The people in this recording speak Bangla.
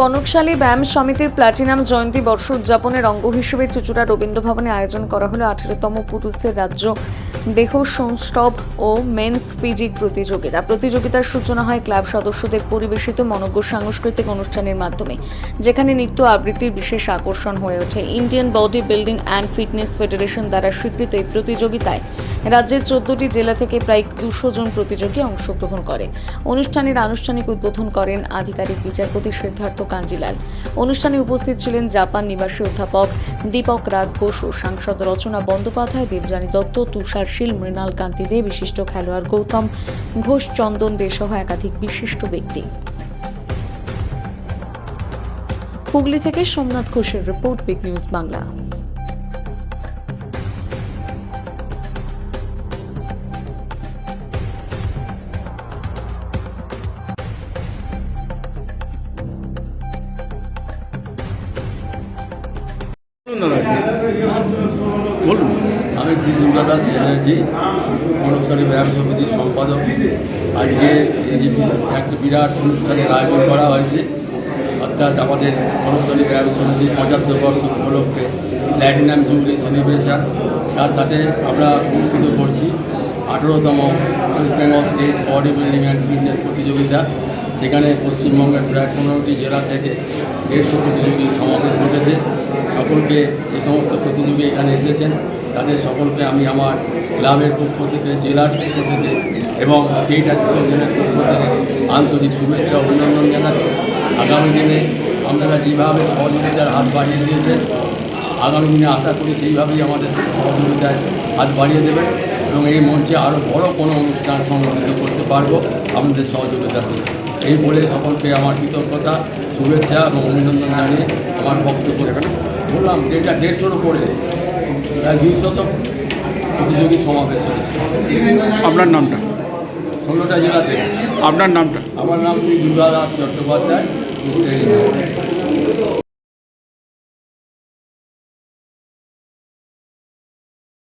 কনকশালী ব্যায়াম সমিতির প্লাটিনাম জয়ন্তী বর্ষ উদযাপনের অঙ্গ হিসেবে চুচুড়া রবীন্দ্র ভবনে আয়োজন করা হলো আঠেরোতম পুরুষদের রাজ্য দেহ সংস্তব ও মেন্স ফিজিক প্রতিযোগিতা। প্রতিযোগিতার সূচনা হয় ক্লাব সদস্যদের পরিবেশিত মনজ্ঞ সাংস্কৃতিক অনুষ্ঠানের মাধ্যমে, যেখানে নৃত্য আবৃত্তির বিশেষ আকর্ষণ হয়ে ওঠে। Indian body building and fitness federation দ্বারা স্বীকৃত এই প্রতিযোগিতায় রাজ্যের চোদ্দটি জেলা থেকে প্রায় দুশো জন প্রতিযোগী অংশগ্রহণ করে। অনুষ্ঠানের আনুষ্ঠানিক উদ্বোধন করেন আধিকারিক বিচারপতি সিদ্ধার্থ কাঞ্জিলাল। অনুষ্ঠানে উপস্থিত ছিলেন জাপান নিবাসী অধ্যাপক দীপক রাগ বসু সাংসদ রচনা বন্দ্যোপাধ্যায়, দেবযানী দত্ত, তুষার শীল, মৃণাল কান্তি দে, বিশিষ্ট খেলোয়াড় গৌতম ঘোষ, চন্দন দে সহ একাধিক বিশিষ্ট ব্যক্তি। হুগলি থেকে সোমনাথ ঘোষের রিপোর্ট, বিগ নিউজ বাংলা। বলুন। আমি শ্রী দুর্গাদাস চ্যাটার্জি কনকশালী ব্যায়াম সমিতির সম্পাদক। আজকে এই যে একটা বিরাট অনুষ্ঠানের আয়োজন করা হয়েছে। অর্থাৎ আমাদের কনকশালী ব্যায়াম সমিতির পঁচাত্তর বর্ষ উপলক্ষে প্ল্যাটিনাম জুবলি সেলিব্রেশন। তার সাথে আমরা অনুষ্ঠিত করছি আঠেরোতম west Bengal state body building and fitness প্রতিযোগিতা। সেখানে পশ্চিমবঙ্গের প্রায় পনেরোটি জেলা থেকে দেড়শো প্রতিযোগী সমাবেশ ঘটেছে। সকলকে যে সমস্ত প্রতিযোগী এখানে এসেছেন, তাদের সকলকে আমি আমার ক্লাবের পক্ষ থেকে, জেলার পক্ষ থেকে এবং স্টেট অ্যাসোসিয়েশনের পক্ষ থেকে আন্তরিক শুভেচ্ছা অভিনন্দন জানাচ্ছি। আগামী দিনে আপনারা যেভাবে সহযোগিতার হাত বাড়িয়ে দিয়েছেন, আগামী দিনে আশা করি সেইভাবেই আমাদের সহযোগিতায় হাত বাড়িয়ে দেবেন এবং এই মঞ্চে আরও বড় কোনো অনুষ্ঠান সংগঠিত করতে পারব আপনাদের সহযোগিতা দিয়ে এই বলে সকলকে আমার কৃতজ্ঞতা, শুভেচ্ছা এবং অভিনন্দন জানিয়ে আমার বক্তব্য বললাম এটা দেড়শোর উপরে। প্রায় দুইশত প্রতিযোগী সমাবেশ হয়েছে। আপনার নামটা? ষোলোটা জেলাতে। আপনার নামটা? আমার নাম শ্রী দুর্গা দাস চট্টোপাধ্যায়